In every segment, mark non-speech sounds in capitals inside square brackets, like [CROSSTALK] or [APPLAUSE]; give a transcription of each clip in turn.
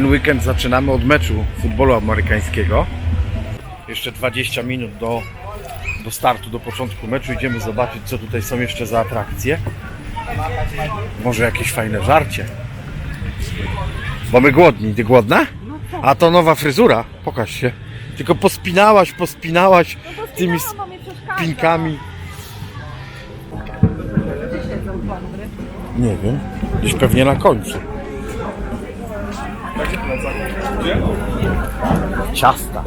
Ten weekend zaczynamy od meczu futbolu amerykańskiego. Jeszcze 20 minut do, do startu, do początku meczu. Idziemy zobaczyć, co tutaj są jeszcze za atrakcje. Może jakieś fajne żarcie. Bo my głodni. Ty głodna? A to nowa fryzura. Pokaż się. Tylko pospinałaś, pospinałaś tymi spinkami. Nie wiem. Gdzieś pewnie na końcu. Ciasta.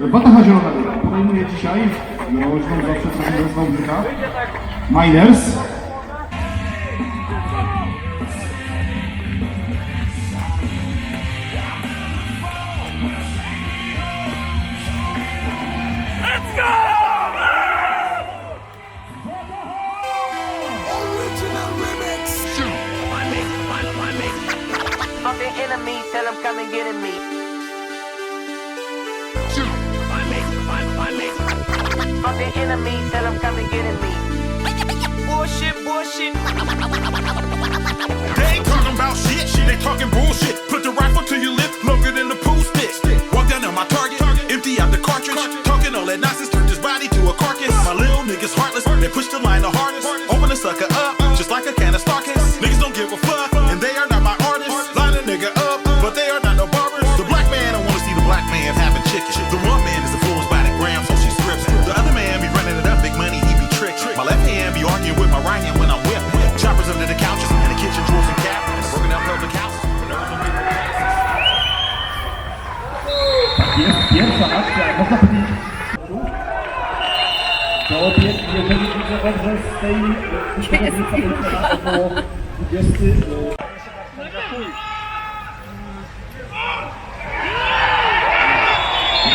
Batacha Zielona podejmuje dzisiaj groźną zawsze przez Wałbrzycha Miners. Bullshit. They ain't talking about shit, they talking bullshit. Jest pierwsza akcja, można powiedzieć. To obiekt, jeżeli widzę dobrze z tej około 20. e,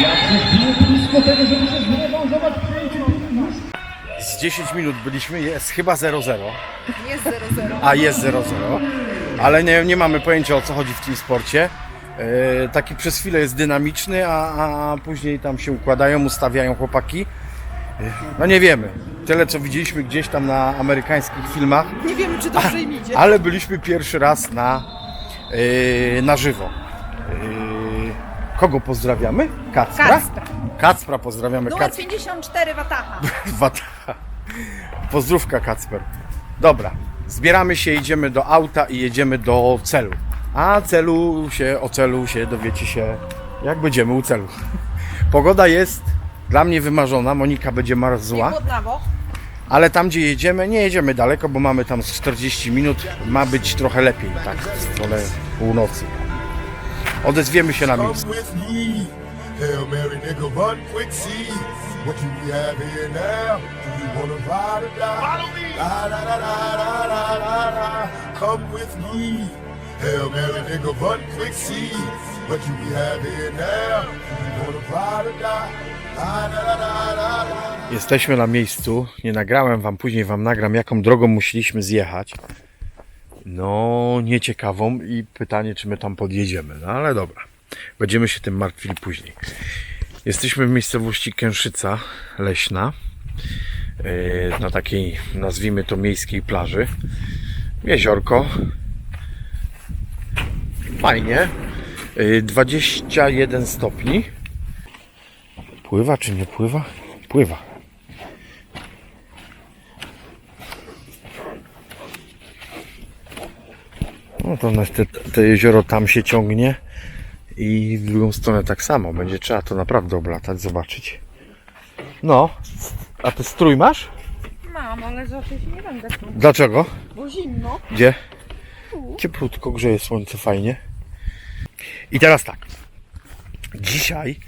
Jakże było blisko tego, żeby się zrewanżować przejęcie piłki już Z 10 minut byliśmy, jest chyba 0-0. Jest 0-0. A jest 0-0. Ale nie, nie mamy pojęcia o co chodzi w tym sporcie. E, taki przez chwilę jest dynamiczny, a, a później tam się układają, ustawiają chłopaki. E, no nie wiemy. Tyle co widzieliśmy gdzieś tam na amerykańskich filmach, Nie wiemy, czy dobrze im idzie. ale byliśmy pierwszy raz na, e, na żywo. Kogo pozdrawiamy? Kacpra? Kacpra. Kacpra pozdrawiamy. Numer Kac- 54 Wataha. [LAUGHS] Wata. Pozdrówka Kacper. Dobra, zbieramy się, idziemy do auta i jedziemy do celu. A celu się, o celu się dowiecie się, jak będziemy u celu. Pogoda jest dla mnie wymarzona, Monika będzie marzła, ale tam gdzie jedziemy, nie jedziemy daleko, bo mamy tam z 40 minut, ma być trochę lepiej, tak, w stronę północy. Odezwiemy się na miejscu. Come with me. Hail Mary, nigga, run quick, see what you we have here now. Do you wanna ride or die? Follow me. La, la, la, la, la, la, la, la. Come with me. Hail Mary, nigga, run quick, see what you have here now. You wanna ride or die? Jesteśmy na miejscu. Nie nagrałem wam, później wam nagram, jaką drogą musieliśmy zjechać. No, nieciekawą i pytanie, czy my tam podjedziemy. No ale dobra. Będziemy się tym martwili później. Jesteśmy w miejscowości Kęszyca Leśna. yy, Na takiej, nazwijmy to, miejskiej plaży. Jeziorko. Fajnie. Yy, 21 stopni. Pływa czy nie pływa? Pływa. No to te, te jezioro tam się ciągnie i w drugą stronę tak samo. Będzie trzeba to naprawdę oblatać, zobaczyć. No, a ty strój masz? Mam, ale się nie będę tu, Dlaczego? bo zimno. Gdzie? Cieplutko, grzeje słońce fajnie. I teraz tak. Dzisiaj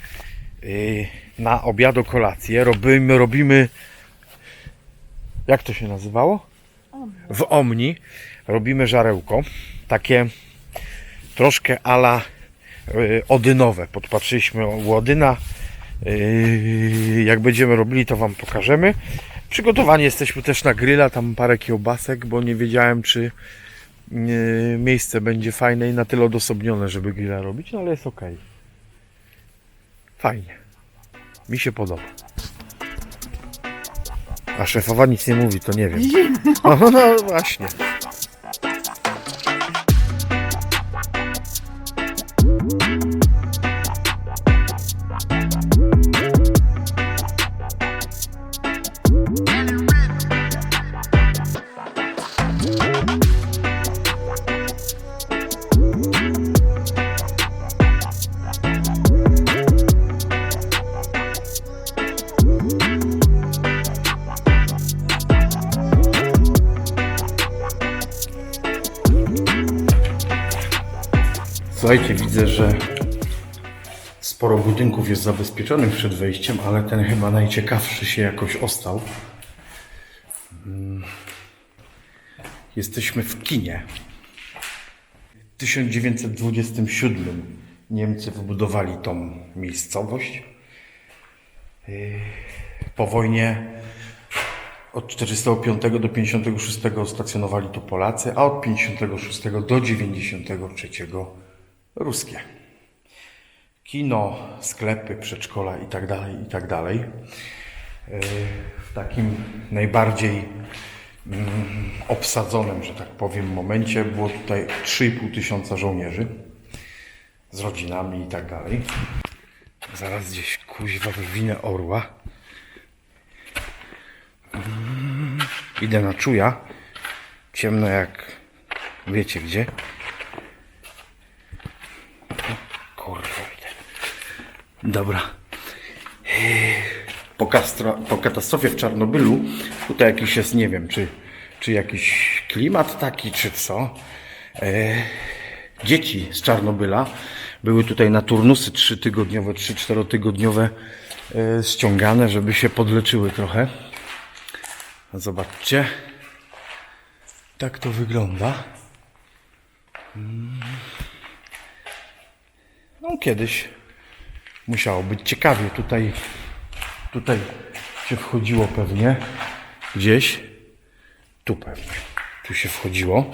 yy, na obiad, kolację robimy, robimy. Jak to się nazywało? W Omni robimy żarełko. Takie troszkę ala yy, odynowe. Podpatrzyliśmy u Odyna. Yy, Jak będziemy robili, to Wam pokażemy. Przygotowani jesteśmy też na grilla, tam parę kiełbasek, bo nie wiedziałem, czy miejsce będzie fajne i na tyle odosobnione, żeby grilla robić, no ale jest ok. Fajnie. Mi się podoba. A szefowa nic nie mówi, to nie wiem. No, no właśnie. Słuchajcie, widzę, że sporo budynków jest zabezpieczonych przed wejściem, ale ten chyba najciekawszy się jakoś ostał. Mm. Jesteśmy w kinie. W 1927 Niemcy wybudowali tą miejscowość. Yy, Po wojnie od 45 do 56 stacjonowali tu Polacy, a od 56 do 93 ruskie. Kino, sklepy, przedszkola i tak dalej, i tak. Yy, W takim najbardziej mm, obsadzonym, że tak powiem, momencie było tutaj 3,5 tysiąca żołnierzy z rodzinami i tak. Zaraz gdzieś kuźwa wywinę orła. Idę na czuja. Ciemno jak wiecie gdzie. Kurwa. Dobra. Po, po katastrofie w Czarnobylu tutaj jakiś jest, nie wiem, czy, czy jakiś klimat taki, czy co. E, dzieci z Czarnobyla były tutaj na turnusy trzytygodniowe, trzy, czterotygodniowe e, ściągane, żeby się podleczyły trochę. Zobaczcie. Tak to wygląda. Mm. No kiedyś musiało być ciekawie. Tutaj, tutaj się wchodziło pewnie gdzieś. Tu pewnie. Tu się wchodziło.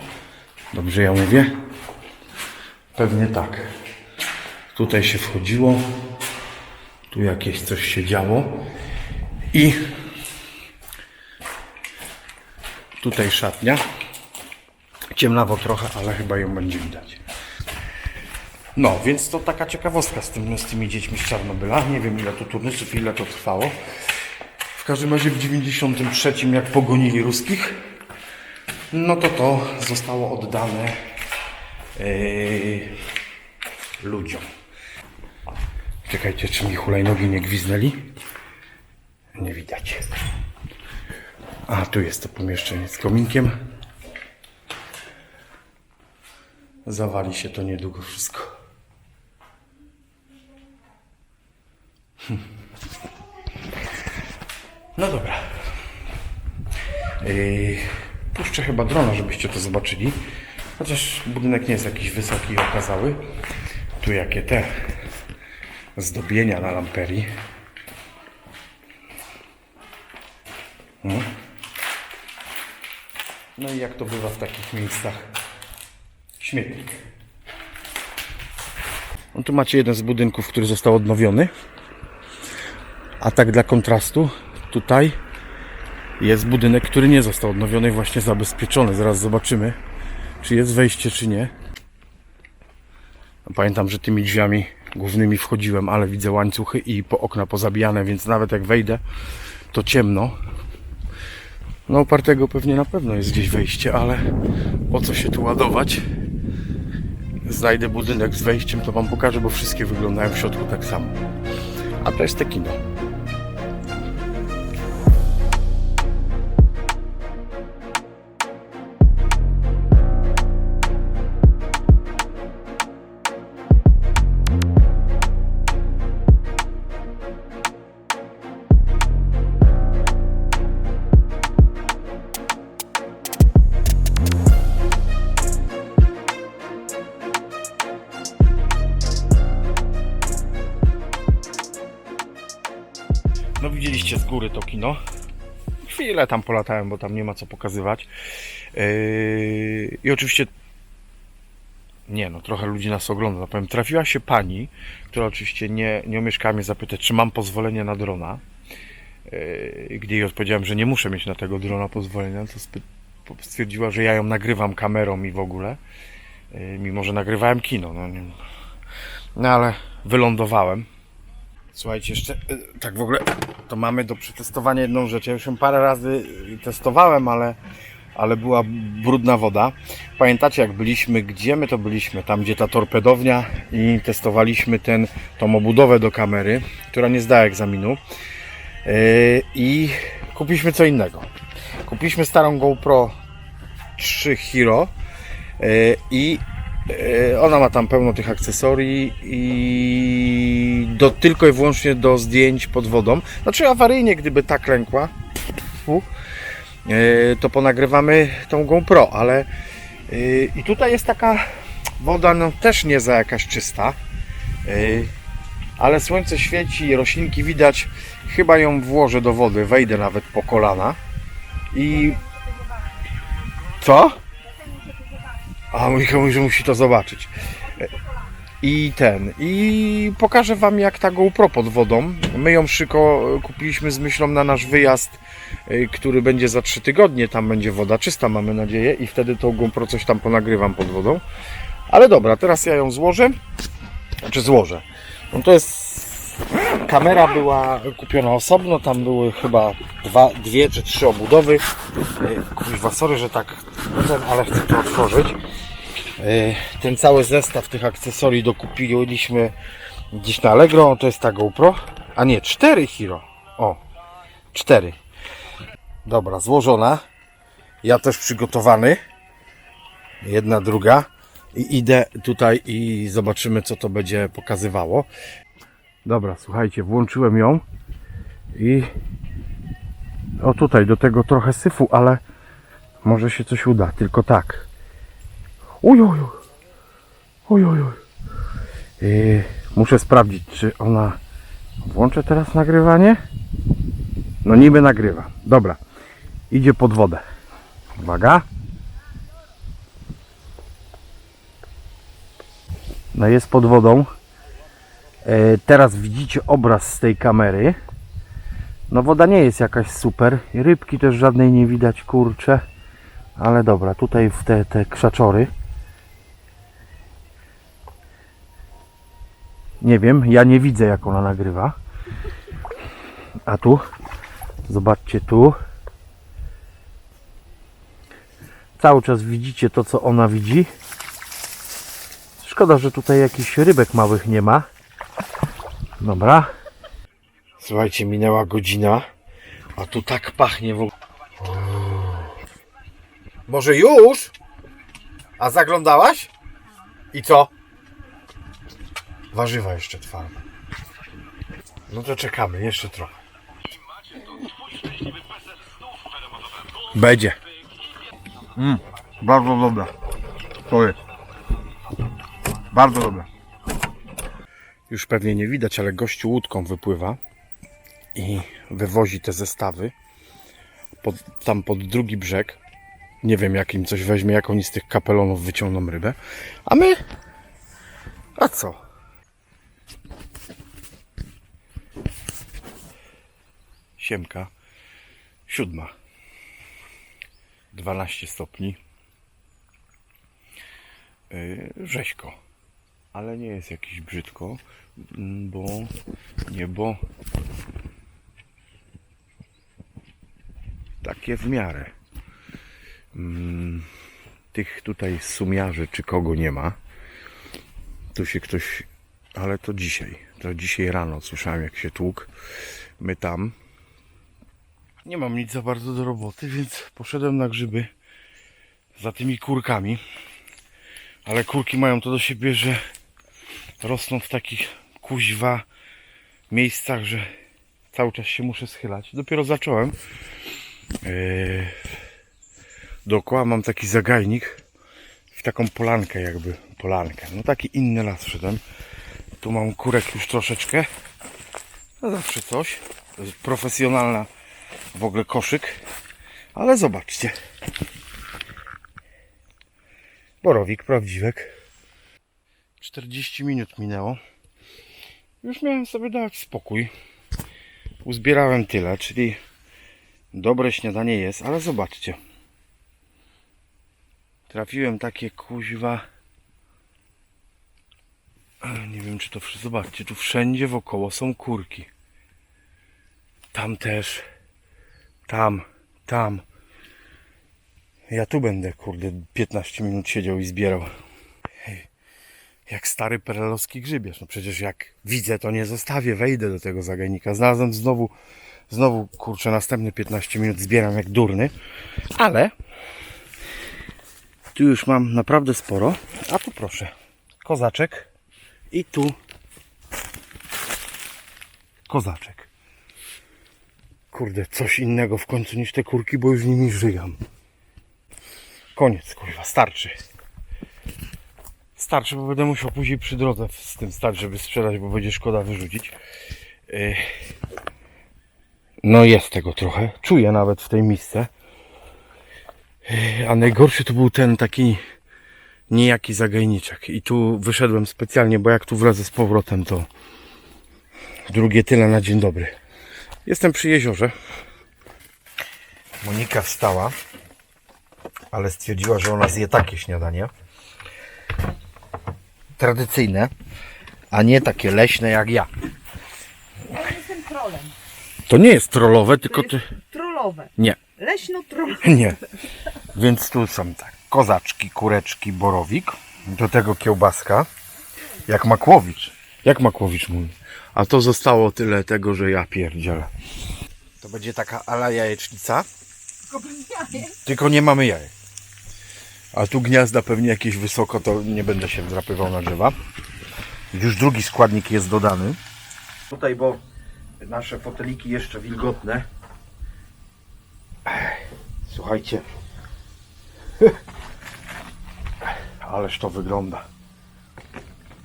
Dobrze ja mówię? Pewnie tak. Tutaj się wchodziło. Tu jakieś coś się działo. I Tutaj szatnia. Ciemnawo trochę, ale chyba ją będzie widać. No, więc to taka ciekawostka z, tym, z tymi dziećmi z Czarnobyla. Nie wiem ile to turnusów, ile to trwało. W każdym razie w 93 jak pogonili ruskich, no to to zostało oddane yy, ludziom. Czekajcie, czy mi hulajnogi nie gwiznęli? Nie widać. A, tu jest to pomieszczenie z kominkiem. Zawali się to niedługo wszystko. No dobra. Yy, puszczę chyba drona, żebyście to zobaczyli. Chociaż budynek nie jest jakiś wysoki i okazały. Tu jakie te zdobienia na lamperii. No i jak to bywa w takich miejscach? Śmietnik. No tu macie jeden z budynków, który został odnowiony. A tak dla kontrastu, tutaj jest budynek, który nie został odnowiony, właśnie zabezpieczony. Zaraz zobaczymy, czy jest wejście, czy nie. Pamiętam, że tymi drzwiami głównymi wchodziłem, ale widzę łańcuchy i po okna pozabijane, więc nawet jak wejdę, to ciemno. No opartego pewnie na pewno jest gdzieś wejście, ale po co się tu ładować? Znajdę budynek z wejściem, to Wam pokażę, bo wszystkie wyglądają w środku tak samo. A to jest te kino. Góry to kino. Chwilę tam polatałem, bo tam nie ma co pokazywać. Yy, I oczywiście nie no, trochę ludzi nas ogląda. Powiem, trafiła się pani, która oczywiście nie, nie omieszkała mnie zapytać, czy mam pozwolenie na drona. Yy, Gdy jej odpowiedziałem, że nie muszę mieć na tego drona pozwolenia, to stwierdziła, że ja ją nagrywam kamerą i w ogóle. Yy, Mimo, że nagrywałem kino. No, nie, no ale wylądowałem. Słuchajcie, jeszcze yy, tak w ogóle to mamy do przetestowania jedną rzecz. Ja już ją parę razy testowałem, ale, ale była brudna woda. Pamiętacie jak byliśmy, gdzie my to byliśmy? Tam gdzie ta torpedownia i testowaliśmy ten, tą obudowę do kamery, która nie zdała egzaminu. Yy, I kupiliśmy co innego. Kupiliśmy starą GoPro 3 Hero yy, i yy, ona ma tam pełno tych akcesorii i do, tylko i wyłącznie do zdjęć pod wodą. Znaczy awaryjnie, gdyby ta klękła, yy, to ponagrywamy tą GoPro, ale yy, i tutaj jest taka woda no, też nie za jakaś czysta. Yy, ale słońce świeci, roślinki widać. Chyba ją włożę do wody, wejdę nawet po kolana. I. Co? A mówi, że musi to zobaczyć. I ten. I pokażę Wam, jak ta GoPro pod wodą. My ją szyko kupiliśmy z myślą na nasz wyjazd, y, który będzie za 3 tygodnie. Tam będzie woda czysta, mamy nadzieję. I wtedy tą GoPro coś tam ponagrywam pod wodą. Ale dobra, teraz ja ją złożę. Znaczy złożę. No to jest. Kamera była kupiona osobno, tam były chyba dwa, dwie czy trzy obudowy. Yy, Kuźwa, sorry, że tak ten, ale chcę to otworzyć. Yy, Ten cały zestaw tych akcesorii dokupiliśmy gdzieś na Allegro. To jest ta GoPro. A nie, cztery Hero. O, cztery. Dobra, złożona. Ja też przygotowany. Jedna, druga. I idę tutaj i zobaczymy, co to będzie pokazywało. Dobra, słuchajcie, włączyłem ją i o tutaj do tego trochę syfu, ale może się coś uda, tylko tak. Uj, uj. Yy, muszę sprawdzić, czy ona włączę teraz nagrywanie. No niby nagrywa. Dobra, idzie pod wodę. Uwaga. No jest pod wodą. E, Teraz widzicie obraz z tej kamery. No woda nie jest jakaś super. Rybki też żadnej nie widać, kurcze. Ale dobra, tutaj w te, te krzaczory. Nie wiem, ja nie widzę jak ona nagrywa. A tu, zobaczcie tu. Cały czas widzicie to, co ona widzi. Szkoda, że tutaj jakichś rybek małych nie ma. Dobra. Słuchajcie, minęła godzina, a tu tak pachnie w ogóle. Może już? A zaglądałaś? I co? Warzywa jeszcze twarde. No to czekamy, jeszcze trochę. Będzie. Mm, bardzo dobra. Sorry. Bardzo dobre. Już pewnie nie widać, ale gościu łódką wypływa i wywozi te zestawy pod, tam pod drugi brzeg. Nie wiem, jak im coś weźmie, jak oni z tych kapelonów wyciągną rybę. A my? A co? Siemka. Siódma. 12 stopni. Yy, rzeźko ale nie jest jakiś brzydko, mm, bo niebo takie w miarę. Mm, Tych tutaj sumiarzy czy kogo nie ma. Tu się ktoś, ale to dzisiaj, to dzisiaj rano słyszałem jak się tłuk. My tam. Nie mam nic za bardzo do roboty, więc poszedłem na grzyby za tymi kurkami. Ale kurki mają to do siebie, że rosną w takich kuźwa miejscach, że cały czas się muszę schylać. Dopiero zacząłem. Yy, dookoła mam taki zagajnik w taką polankę jakby. Polankę. No taki inny las wszedłem. Tu mam kurek już troszeczkę. No zawsze coś. profesjonalna w ogóle koszyk. Ale zobaczcie. Borowik, prawdziwek. 40 minut minęło. Już miałem sobie dać spokój. Uzbierałem tyle, czyli dobre śniadanie jest, ale zobaczcie. Trafiłem takie kuźwa. Nie wiem czy to. Zobaczcie, tu wszędzie wokoło są kurki. Tam też. Tam, tam. Ja tu będę, kurde, 15 minut siedział i zbierał. Hej, Jak stary perelowski grzybierz. No przecież jak widzę, to nie zostawię, wejdę do tego zagajnika. Znalazłem znowu, znowu, kurczę, następne 15 minut zbieram jak durny. Ale tu już mam naprawdę sporo. A tu proszę, kozaczek. I tu kozaczek. Kurde, coś innego w końcu niż te kurki, bo już nimi żygam. Koniec, kurwa, starczy. Starczy, bo będę musiał później przy drodze z tym stać, żeby sprzedać, bo będzie szkoda wyrzucić. Yy. No jest tego trochę. Czuję nawet w tej misce. Yy, A najgorszy to był ten taki niejaki zagajniczek. I tu wyszedłem specjalnie, bo jak tu wlecę z powrotem, to drugie tyle na dzień dobry. Jestem przy jeziorze. Monika wstała, ale stwierdziła, że ona zje takie śniadanie. Tradycyjne, a nie takie leśne jak ja. Ja jestem trolem. To nie jest trollowe, tylko ty. Trollowe. Nie, Leśno-trollowe. [LAUGHS] nie. [LAUGHS] Więc tu są tak: kozaczki, kureczki, borowik. Do tego kiełbaska. Jak Makłowicz. Jak Makłowicz mówi. A to zostało tyle tego, że ja pierdzielę. To będzie taka ala jajecznica. Tylko nie mamy jajek. A tu gniazda pewnie jakieś wysoko, to nie będę się wdrapywał na drzewa. Już drugi składnik jest dodany. Tutaj, bo nasze foteliki jeszcze wilgotne. Słuchajcie. [LAUGHS] Ależ to wygląda.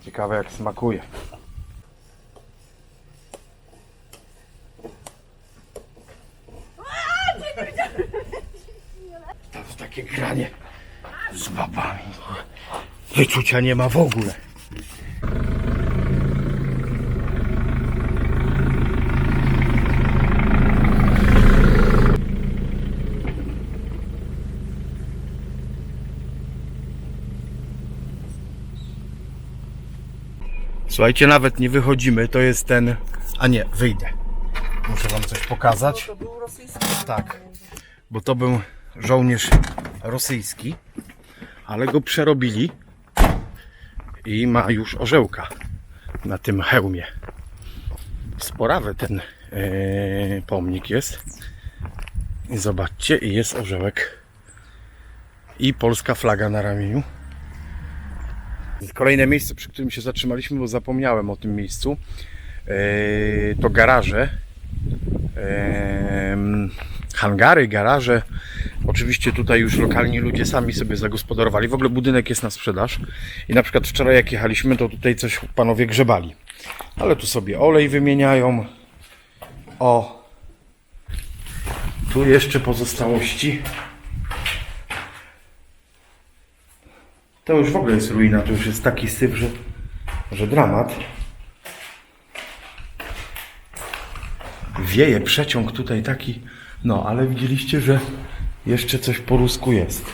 Ciekawe jak smakuje. To takie granie z babami. Wyczucia nie ma w ogóle. Słuchajcie, nawet nie wychodzimy, to jest ten... A nie, wyjdę. Muszę wam coś pokazać. Był rosyjski. Tak, bo to był żołnierz rosyjski, ale go przerobili i ma już orzełka na tym hełmie. Sporawy ten e, pomnik jest. I zobaczcie, i jest orzełek i polska flaga na ramieniu. Kolejne miejsce, przy którym się zatrzymaliśmy, bo zapomniałem o tym miejscu, e, to garaże hangary, garaże. Oczywiście tutaj już lokalni ludzie sami sobie zagospodarowali. W ogóle budynek jest na sprzedaż. I na przykład wczoraj jak jechaliśmy, to tutaj coś panowie grzebali. Ale tu sobie olej wymieniają. O! Tu jeszcze pozostałości. To już w ogóle jest ruina, to już jest taki syf, że, że dramat. wieje przeciąg tutaj taki, no ale widzieliście, że jeszcze coś po rusku jest.